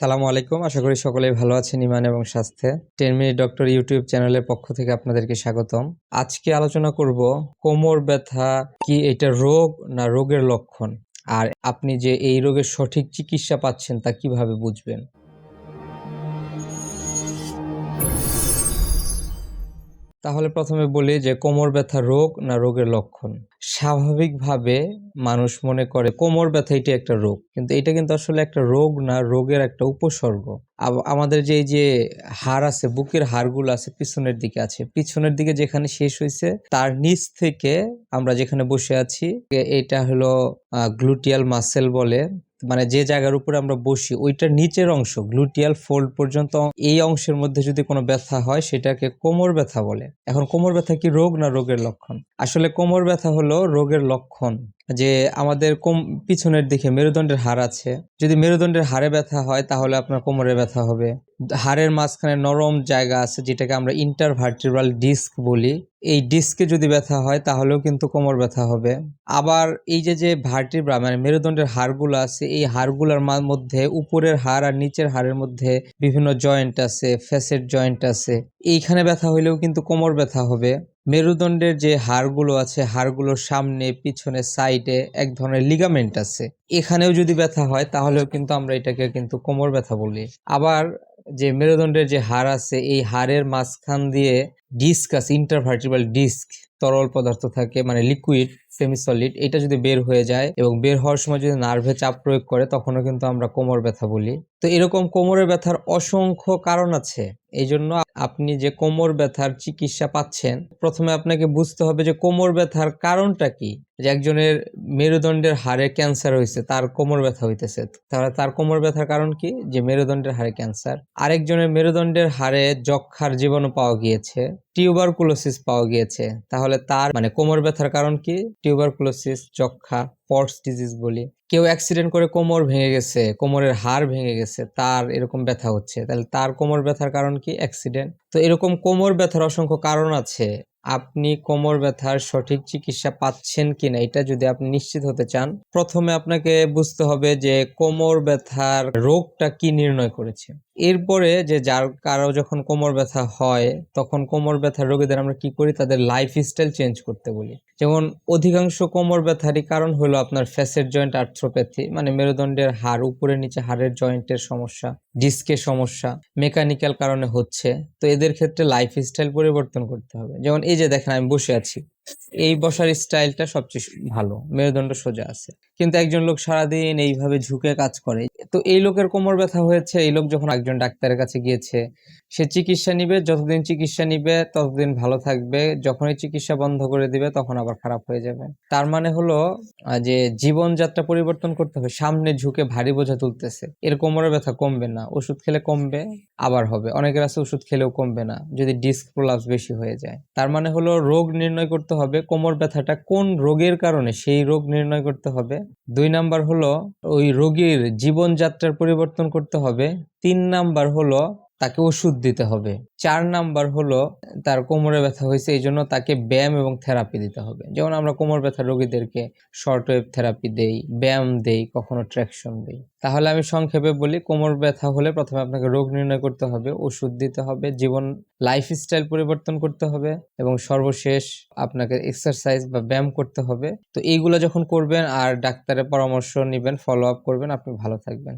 সালামু আলাইকুম। আশা করি সকলেই ভালো আছেন ইমান এবং স্বাস্থ্যে। টেন মিনিট ডক্টর ইউটিউব চ্যানেলের পক্ষ থেকে আপনাদেরকে স্বাগতম। আজকে আলোচনা করব কোমর ব্যথা কি এটা রোগ না রোগের লক্ষণ? আর আপনি যে এই রোগের সঠিক চিকিৎসা পাচ্ছেন তা কীভাবে বুঝবেন? তাহলে প্রথমে বলি যে কোমর ব্যথা রোগ না রোগের লক্ষণ। স্বাভাবিকভাবে মানুষ মনে করে কোমর ব্যথা এটি একটা রোগ, কিন্তু এটা কিন্তু আসলে একটা রোগ না, রোগের একটা উপসর্গ। আমাদের যে যে হাড় আছে, বুকের হাড়গুলো আছে, পিছনের দিকে আছে, পিছনের দিকে যেখানে শেষ হয়েছে তার নিচ থেকে আমরা যেখানে বসে আছি এটা হলো গ্লুটিয়াল মাসেল বলে মানে যে জায়গার উপরে আমরা বসি, ওইটার নিচের অংশ গ্লুটিয়াল ফোল্ড পর্যন্ত, এই অংশের মধ্যে যদি কোনো ব্যথা হয়, সেটাকে কোমর ব্যথা বলে। এখন কোমর ব্যথা কি রোগ না রোগের লক্ষণ? আসলে কোমর ব্যথা হলো রোগের লক্ষণ যে আমাদের কোম, পিছনের দিকে মেরুদণ্ডের হাড় আছে। যদি মেরুদণ্ডের হাড়ে ব্যথা হয়, তাহলে আপনার কোমরে ব্যথা হবে। হাড়ের মাঝখানে নরম জায়গা আছে, যেটাকে আমরা ইন্টারভার্টিব্রাল ডিস্ক বলি। এই ডিস্কে যদি ব্যথা হয়, তাহলেও কিন্তু কোমর ব্যথা হবে। আবার এই যে যে ভার্টিব্রা মানে মেরুদণ্ডের হাড়গুলো আছে, এই হাড়গুলোর মধ্যে উপরের হাড় আর নিচের হাড়ের মধ্যে বিভিন্ন জয়েন্ট আছে ফেসেট জয়েন্ট আছে। এইখানে ব্যথা হইলেও কিন্তু কোমর ব্যথা হবে। মেরুদণ্ডের যে হাড়গুলো আছে, হাড়গুলোর সামনে, পিছনে সাইডে এক ধরনের লিগামেন্ট আছে। এখানেও যদি ব্যথা হয়, তাহলেও কিন্তু আমরা এটাকে কিন্তু কোমর ব্যথা বলি। আবার যে মেরুদণ্ডের যে হাড় আছে এই হাড়ের মাঝখান দিয়ে ডিস্ক আছে ইন্টারভার্টিব্রাল ডিস্ক তরল পদার্থ থাকে মানে লিকুইড সেমি সলিড এটা যদি বের হয়ে যায় এবং বের হওয়ার সময় যদি নার্ভে চাপ প্রয়োগ করে, তখনও কিন্তু আমরা কোমর ব্যথা বলি। তো এরকম কোমরের ব্যথার অসংখ্য কারণ আছে। এই জন্য আপনি যে কোমর ব্যথার চিকিৎসা পাচ্ছেন, প্রথমে আপনাকে বুঝতে হবে যে কোমর ব্যথার কারণটা কি? যে একজনের মেরুদণ্ডের হাড়ে ক্যান্সার হয়েছে তার কোমর ব্যথা হইতেছে। তাহলে তার কোমর ব্যথার কারণ কি? যে মেরুদণ্ডের হাড়ে ক্যান্সার আরেকজনের মেরুদণ্ডের হাড়ে যক্ষার জীবাণু পাওয়া গিয়েছে। টিউবারকুলোসিস পাওয়া গিয়েছে। তাহলে তার মানে কোমর ব্যথার কারণ কি? টিউবারকুলোসিস যক্ষা পটস ডিজিজ বলি। কেউ অ্যাক্সিডেন্ট করে কোমর ভেঙে গেছে, কোমরের হাড় ভেঙে গেছে, তার এরকম ব্যথা হচ্ছে। তাহলে তার কোমর ব্যথার কারণ কি? অ্যাক্সিডেন্ট। তো এরকম কোমর ব্যথার অসংখ্য কারণ আছে। আপনি কোমর ব্যথার সঠিক চিকিৎসা পাচ্ছেন কিনা, এটা যদি আপনি নিশ্চিত হতে চান, প্রথমে আপনাকে বুঝতে হবে যে কোমর ব্যথার রোগটা কি নির্ণয় করেছে। এরপরে যে যার কারও যখন কোমর ব্যথা হয়, তখন কোমর ব্যথার রোগীদের আমরা কি করি? তাদের লাইফ স্টাইল চেঞ্জ করতে বলি। যেমন অধিকাংশ কোমর ব্যথারই কারণ হলো আপনার ফ্যাসেট জয়েন্ট আর্থ্রোপ্যাথি মানে মেরুদণ্ডের হাড় উপরে নিচে হাড়ের জয়েন্টের সমস্যা ডিস্কের সমস্যা মেকানিক্যাল কারণে হচ্ছে। তো এদের ক্ষেত্রে লাইফ স্টাইল পরিবর্তন করতে হবে। যেমন এই যে দেখেন, আমি বসে আছি। এই বসার স্টাইলটা সবচেয়ে ভালো। মেরুদণ্ড সোজা আছে। কিন্তু একজন লোক সারাদিন এইভাবে ঝুঁকে কাজ করে। তো এই লোকের কোমর ব্যথা হয়েছে। এই লোক যখন একজন ডাক্তারের কাছে গিয়েছে, সে চিকিৎসা নিবে, যতদিন চিকিৎসা নিবে, ততদিন ভালো থাকবে। যখনই চিকিৎসা বন্ধ করে দিবে, তখন আবার খারাপ হয়ে যাবে। তার মানে হলো যে জীবনযাত্রা পরিবর্তন করতে হবে। সামনে ঝুঁকে ভারী বোঝা তুলতেছে। এর কোমরের ব্যথা কমবে না। ওষুধ খেলে কমবে, আবার হবে। অনেকের আছে ওষুধ খেলেও কমবে না। যদি ডিস্ক প্রলাপস বেশি হয়ে যায়। তার মানে হলো, রোগ নির্ণয় করতে হবে কোমর ব্যথাটা কোন রোগের কারণে? সেই রোগ নির্ণয় করতে হবে। দুই নাম্বার হলো, ওই রোগীর জীবনযাত্রার পরিবর্তন করতে হবে। তিন নাম্বার হলো তাকে ওষুধ দিতে হবে। চার নাম্বার হলো, তার কোমরে ব্যথা হয়েছে এই জন্য তাকে ব্যায়াম এবং থেরাপি দিতে হবে। যেমন আমরা কোমর ব্যথা রোগীদেরকে শর্ট ওয়েভ থেরাপি দেই, ব্যায়াম দেই, কখনো ট্র্যাকশন দেই। তাহলে আমি সংক্ষেপে বলি, কোমর ব্যথা হলে প্রথমে আপনাকে রোগ নির্ণয় করতে হবে, ওষুধ দিতে হবে, জীবন লাইফস্টাইল পরিবর্তন করতে হবে এবং সর্বশেষ আপনাকে এক্সারসাইজ বা ব্যায়াম করতে হবে। তো এইগুলো যখন করবেন আর ডাক্তারের পরামর্শ নেবেন ফলো আপ করবেন, আপনি ভালো থাকবেন।